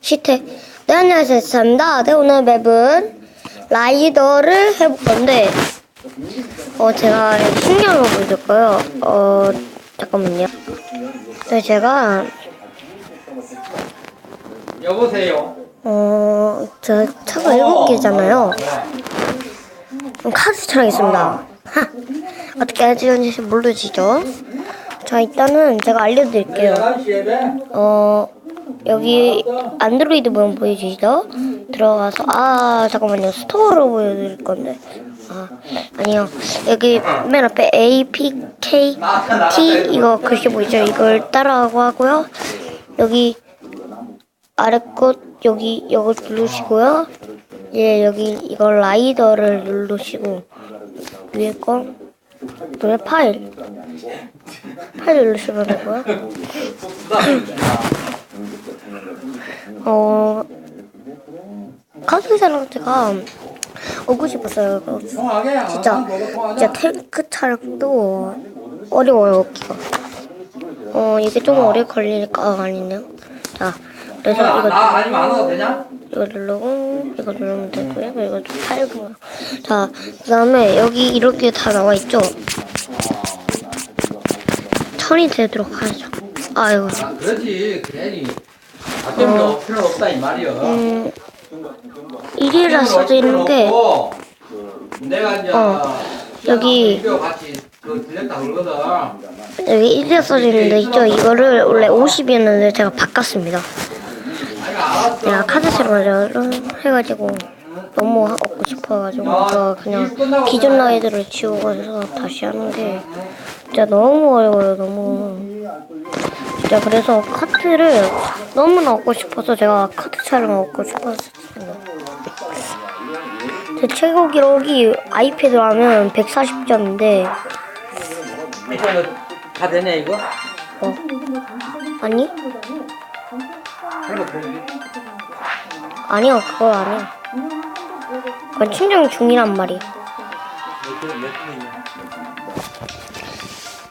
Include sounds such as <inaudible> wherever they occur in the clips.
시태. 네, 안녕하세요. 감사합니다. 네, 오늘 맵은 라이더를 해볼 건데, 어, 제가 신경을 보여줄 거예요. 어, 잠깐만요. 네, 제가, 여보세요. 어, 저 차가 일곱 개잖아요. 그럼 카드처럼 있습니다. 하! 어떻게 하는지 모르시죠? 자, 일단은 제가 알려드릴게요. 11시에 돼? 어 여기 안드로이드 모양 보여주시죠? 들어가서 아 잠깐만요. 스토어로 보여드릴 건데. 아 아니요. 여기 맨 앞에 A P K T 이거 글씨 보이죠? 이걸 따라하고 하고요. 여기 아래 것 여기 이걸 누르시고요. 예 여기 이걸 라이더를 누르시고 위에 거 위에 파일. 파일 누르시면 되고요 <laughs> 어 카드사랑 제가 오고 싶었어요. 진짜 진짜 탱크 차량도 어려워요 얻기가. 어 이게 좀 오래 걸리니까 아, 아니네요. 자 그래서 나, 이거? 이거 누르고 이거 누르면 되고요. 이거 좀 팔고. 자 그다음에 여기 이렇게 다 나와 있죠. 천이 되도록 하죠. 아이고. 아, 그러지. 괜히. 아낌도 필요 없다 이 말이야. 음 1이라 써져 있는 게 내가 이제 어, 여기- 이거 같이 그 들렸다 그러거든. 여기 1이 써져 있는데 있죠. 이거를 원래 50이었는데 제가 바꿨습니다. 내가 알았어. 내가 카드 새로 해가지고 너무 얻고 싶어가지고 저 그냥 기존 라이드를 지우고서 다시 하는 게 진짜 너무 어려워요. 너무 진짜 그래서 카트를 너무나 얻고 싶어서 제가 카트 촬영 얻고 싶었습니다. 제 최고 기록이 아이패드로 하면 140점인데 이거 다 되냐 이거? 어 아니. 아니요 그거 아니야. 그건 충전 중이란 말이야.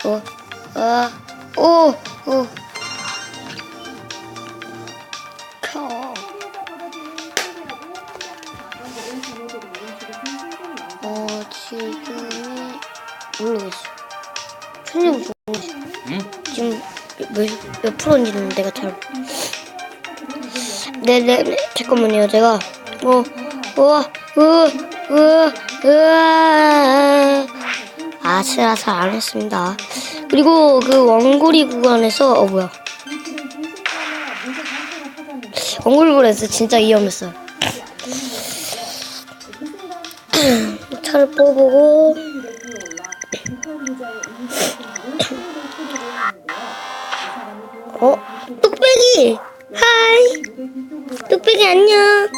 어, 아, 오, 오. 켜. 어, 지금이 모르겠어. 충전 중이지. 응? 지금 몇, 몇 프로인지는 내가 잘. 네네 네, 잠깐만요 제가 어 우와 우와 우와 우와 아슬아슬 안 했습니다. 그리고 그 원고리 구간에서 어 뭐야. 원고리 구간에서 진짜 위험했어요. <clears throat> 차를 뽑고. <clears throat> 어? 뚝배기! 하이! 뚝배기 안녕.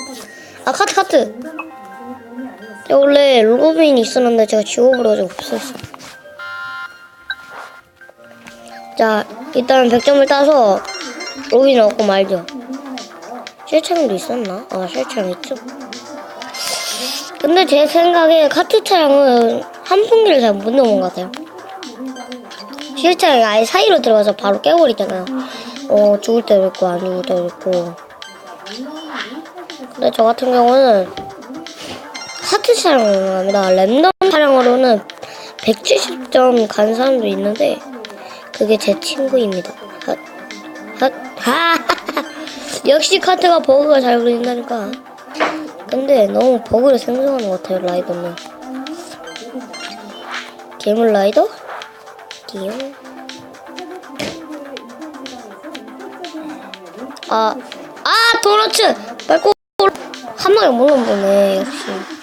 아 카트 카트. 원래 로빈이 있었는데 제가 지워버려가지고 없었어. 자 일단 100점을 따서 로빈 얻고 말죠. 실차량도 있었나? 아 실차량 있죠. 근데 제 생각에 카트 차량은 한 분기를 잘 못 넘은 것 같아요. 실차량이 아예 사이로 들어가서 바로 깨버리잖아요. 어 죽을 때도 있고 안 죽을 때도 있고. 근데 저 같은 경우는 하트 촬영을 합니다. 랜덤 촬영으로는 170점 간 사람도 있는데 그게 제 친구입니다. 핫, 핫, 하! <laughs> 역시 카트가 버그가 잘 걸린다니까. 근데 너무 버그를 생성하는 것 같아요, 라이더는. 괴물 라이더? 귀여워. 아, 아, 도너츠! 말고, 한못 넘보네, 역시.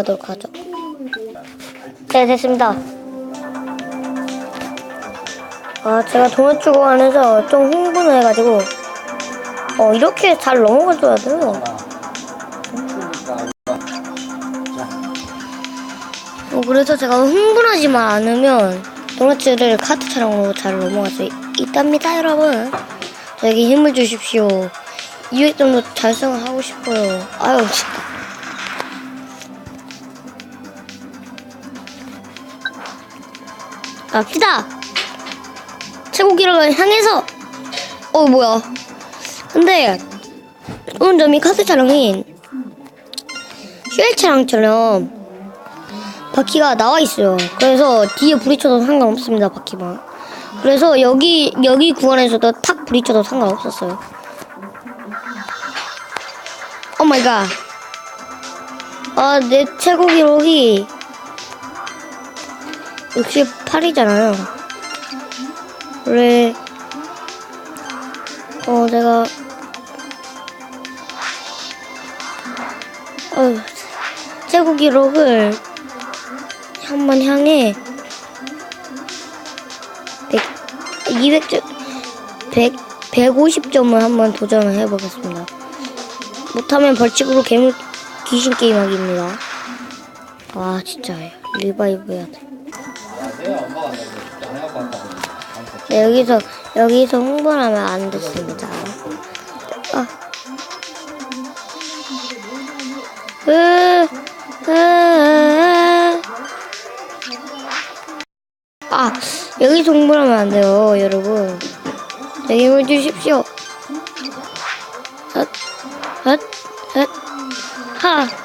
하도록 하죠. 네, 됐습니다. 아, 제가 도너츠 구간에서 좀 흥분을 해가지고, 어, 이렇게 잘 넘어가줘야 돼요. 어, 그래서 제가 흥분하지만 않으면 도너츠를 카트 촬영으로 잘 넘어갈 수 있, 있답니다, 여러분. 저에게 힘을 주십시오. 200점도 달성을 하고 싶어요. 아유, 진짜. 갑시다! 최고 기록을 향해서! 어 뭐야? 근데 좋은 점이 카스 차량이 쉘 차량처럼 바퀴가 나와 있어요. 그래서 뒤에 부딪혀도 상관없습니다. 바퀴만. 그래서 여기 여기 구간에서도 탁 부딪혀도 상관없었어요. 오 마이 갓. 아, 내 최고 기록이 68이잖아요. 그래. 어, 내가 어, 최고 기록을 한번 향해 100, 200점, 100, 150점을 한번 도전을 해보겠습니다. 못하면 벌칙으로 괴물 귀신 게임 하기입니다. 와 진짜 리바이브 해야 돼. 네, 여기서 여기서 홍보를 하면 안 됐습니다. 아. 으, 으, 으. 아, 여기서 홍보를 하면 안 돼요, 여러분. 책임을 주십시오. 헛, 헛, 헛, 하.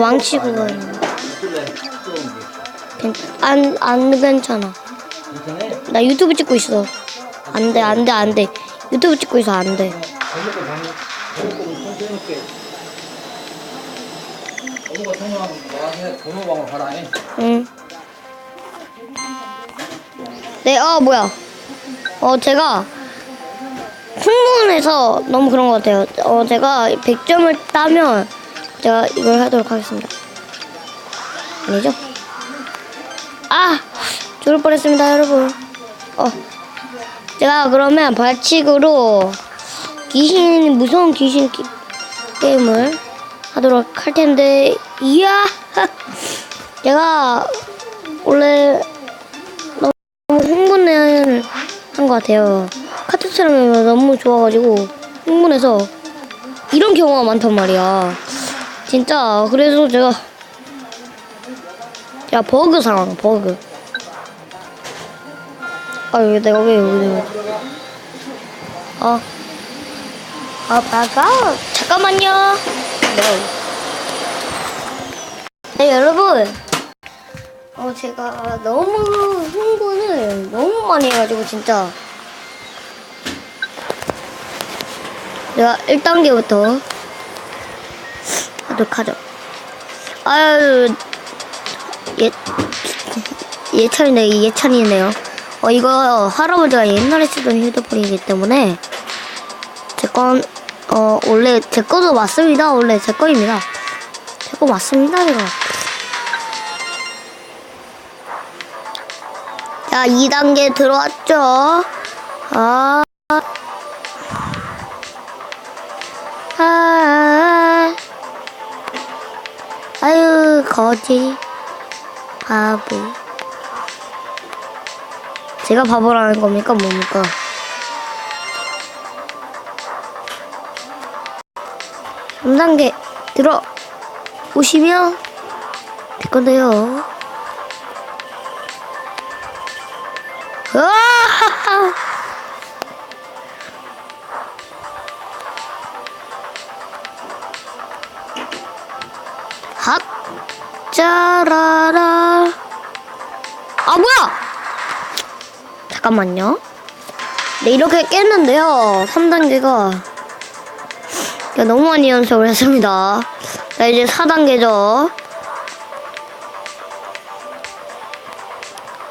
왕치고 괜- 안, 안 괜찮아. 나 유튜브 찍고 있어. 안 돼, 안 돼, 안 돼. 유튜브 찍고 있어, 안 돼. 응. 네, 어, 뭐야. 어, 제가 흥분해서 너무 그런 것 같아요. 어, 제가 100점을 따면 제가 이걸 하도록 하겠습니다. 아니죠? 아! 죽을 뻔했습니다, 여러분. 어. 제가 그러면 벌칙으로 귀신, 무서운 귀신 기- 게임을 하도록 할 텐데, 이야! <laughs> 제가 원래 너무 흥분을 한 것 같아요. 카트처럼 너무 좋아가지고 흥분해서 이런 경우가 많단 말이야. 진짜 그래서 제가 야 버그 상황 버그. 아왜 내가 왜 여기 내가 아. 아, 바가 잠깐만요. 네. 네, 여러분. 어, 제가 너무 흥분을 너무 많이 해가지고, 진짜. 제가 1단계부터 하도록 하죠. 아유, 예, 예찬이네, 예찬이네요. 어, 이거 할아버지가 옛날에 쓰던 휴대폰이기 때문에, 제 건, 어, 원래 제 거도 맞습니다. 원래 제 거입니다. 제 거 맞습니다, 이거. 자, 2단계 들어왔죠? 아. 아. 거지. 바보. 제가 바보라는 겁니까? 뭡니까? 삼단계 들어 오시면 될 건데요. 짜라라. 아 뭐야? 잠깐만요. 네 이렇게 깼는데요. 3단계가. 야, 너무 많이 연습을 했습니다. 자 이제 4단계죠.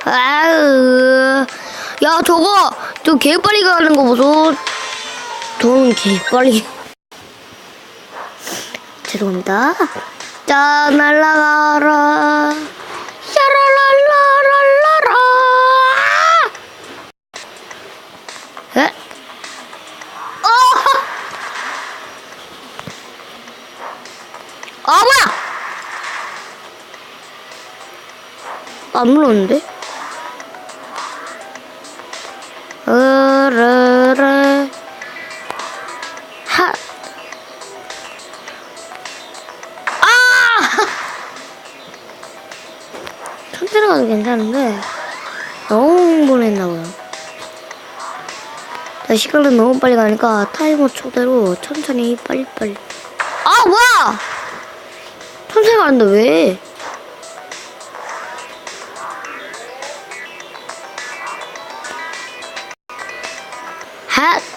아유. 야 저거 저 개빨리 가는 거 보소. 돈 개빨리. <laughs> 죄송합니다 자 날라가라 샤랄랄라랄라라 에? 어! 아 뭐야 안 물었는데 시간은 너무 빨리 가니까 타이머 초대로 천천히 빨리빨리. 아, 뭐야! 천천히 가는데 왜? 핫!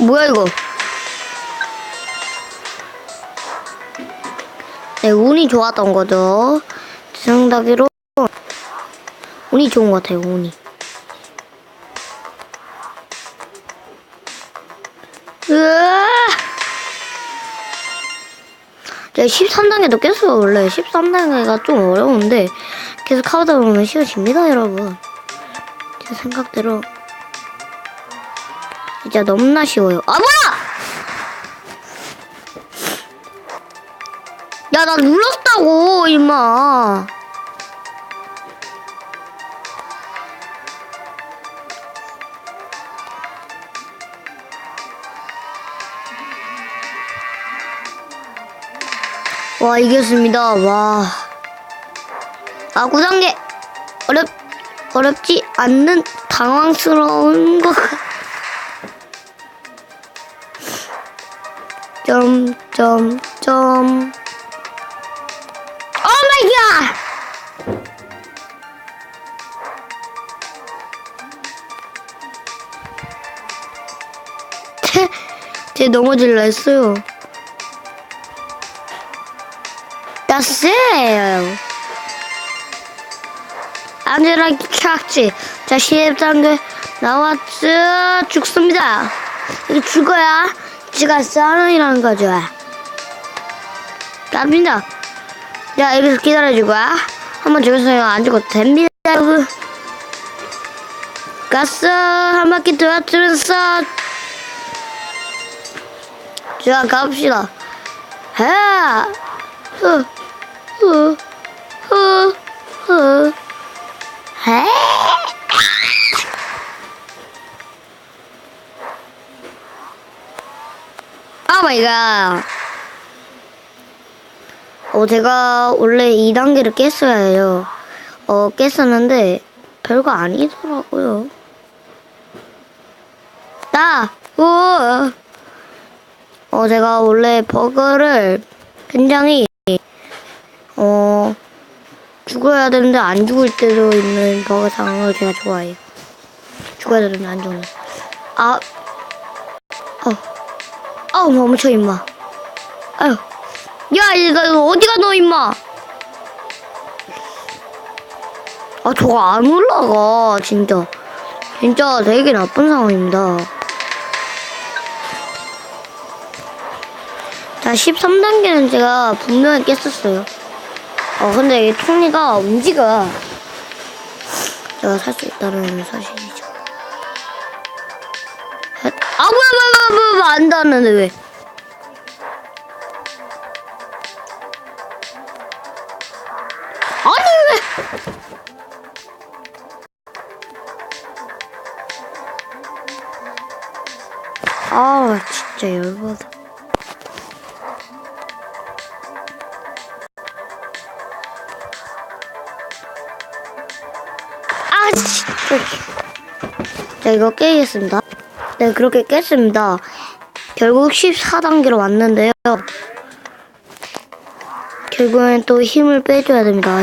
뭐야 이거? 네, 운이 좋았던 거죠. 정답으로 운이 좋은 것 같아요, 운이. 으아! 제가 13단계도 깼어요, 원래. 13단계가 좀 어려운데, 계속 하다 보면 쉬워집니다, 여러분. 제 생각대로. 진짜 너무나 쉬워요. 아, 뭐야! 야, 나 눌렀다고, 임마. 와, 이겼습니다. 와. 아, 9단계. 어렵, 어렵지 않는 당황스러운 것. 점, 점, 점. 오 마이 갓! 쟤, 쟤 넘어질라 했어요. It! 안전하게 착지. 자, 10단계 나왔죠. 죽습니다. 이거 죽어야 지가 싸는이라는 거죠. 갑니다. 야, 여기서 기다려주고. 한번 죽였어요. 안 죽어도 됩니다, 여러분. 갔어. 한 바퀴 돌아주면서. 자, 갑시다. 하! 후, 후, 후, 후. 해! 오 마이 갓. 어, 제가 원래 2단계를 깼어야 해요. 어, 깼었는데, 별거 아니더라고요. 나! 우! 어, 제가 원래 버그를 굉장히, 어, 죽어야 되는데 안 죽을 때도 있는 버그 상황을 제가 좋아해요. 죽어야 되는데 안 죽는. 아, 어, 아우, 멈춰, 임마. 아유. 야, 이거 어디가 너 임마? 아, 저거 안 올라가, 진짜. 진짜 되게 나쁜 상황입니다. 자, 13단계는 제가 분명히 깼었어요. 어, 근데 이 총리가 움직여. 제가 살 수 있다는 사실이죠. 아, 뭐야, 뭐야, 뭐야, 뭐야, 안 닿았는데 왜? 아니 왜? 아 진짜 열받아. 자 이거 깨겠습니다. 네 그렇게 깼습니다. 결국 14단계로 왔는데요. 결국엔 또 힘을 빼줘야 됩니다.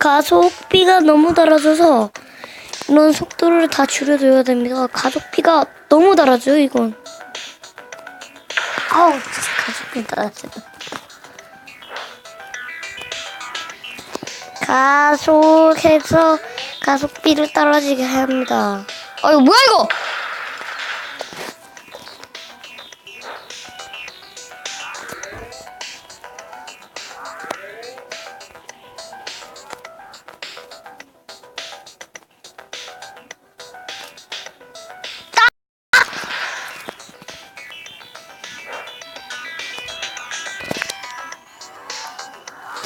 가속비가 너무 달아져서 이런 속도를 다 줄여줘야 됩니다. 가속비가 너무 달아져요, 이건. 아우, 가속비 달아져. 가속해서 가속비를 떨어지게 합니다. 어, 이거 뭐야 이거?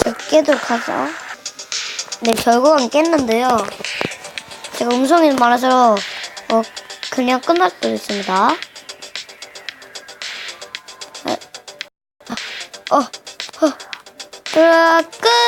몇 개도 가자. 네, 결국은 깼는데요. 제가 음성이 많아서 어, 그냥 끝날 수도 있습니다. 어, 어, 어, 끝!